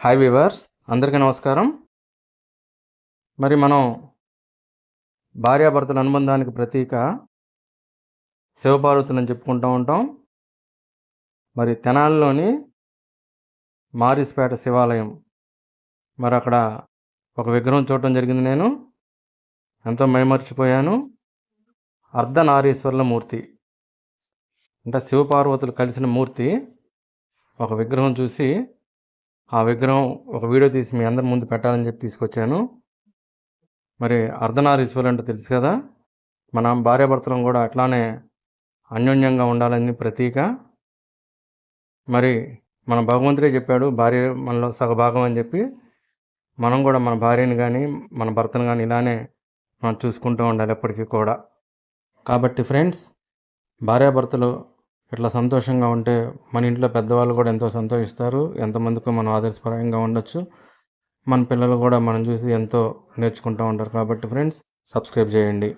Hi viewers అందరికీ నమస్కారం. మరి మనం భార్యాభర్తల అనుబంధానికి ప్రతీక శివపార్వతులని చెప్పుకుంటూ ఉంటాం. మరి తెనాలిలోని మారిస్పేట శివాలయం. మరి అక్కడ ఒక విగ్రహం చూడటం జరిగింది నేను. ఎంతో మైమర్చిపోయాను. అర్ధనారీశ్వరుల మూర్తి. అంటే శివపార్వతులు కలిసిన మూర్తి. ఒక విగ్రహం చూసి ఆ విగ్రహం ఒక వీడియో తీసి మీ అందరి ముందు పెట్టాలని చెప్పి తీసుకొచ్చాను. మరి అర్ధనారీశ్వరులు అంటే తెలుసు కదా? మన భార్యాభర్తలం కూడా అట్లానే అన్యోన్యంగా ఉండాలని ప్రతీక. మరి మన భగవంతుడే చెప్పాడు భార్య మనలో సగభాగం అని చెప్పి. మనం కూడా మన భార్యని కానీ మన భర్తను కానీ ఇలానే మనం చూసుకుంటూ ఉండాలి ఎప్పటికీ కూడా. కాబట్టి ఫ్రెండ్స్ భార్యాభర్తలు ఇట్లా సంతోషంగా ఉంటే మన ఇంట్లో పెద్దవాళ్ళు కూడా ఎంతో సంతోషిస్తారు ఎంతమందికి మనం ఆదర్శపరంగా ఉండొచ్చు మన పిల్లలు కూడా మనం చూసి ఎంతో నేర్చుకుంటూ ఉంటారు. కాబట్టి ఫ్రెండ్స్ సబ్స్క్రైబ్ చేయండి.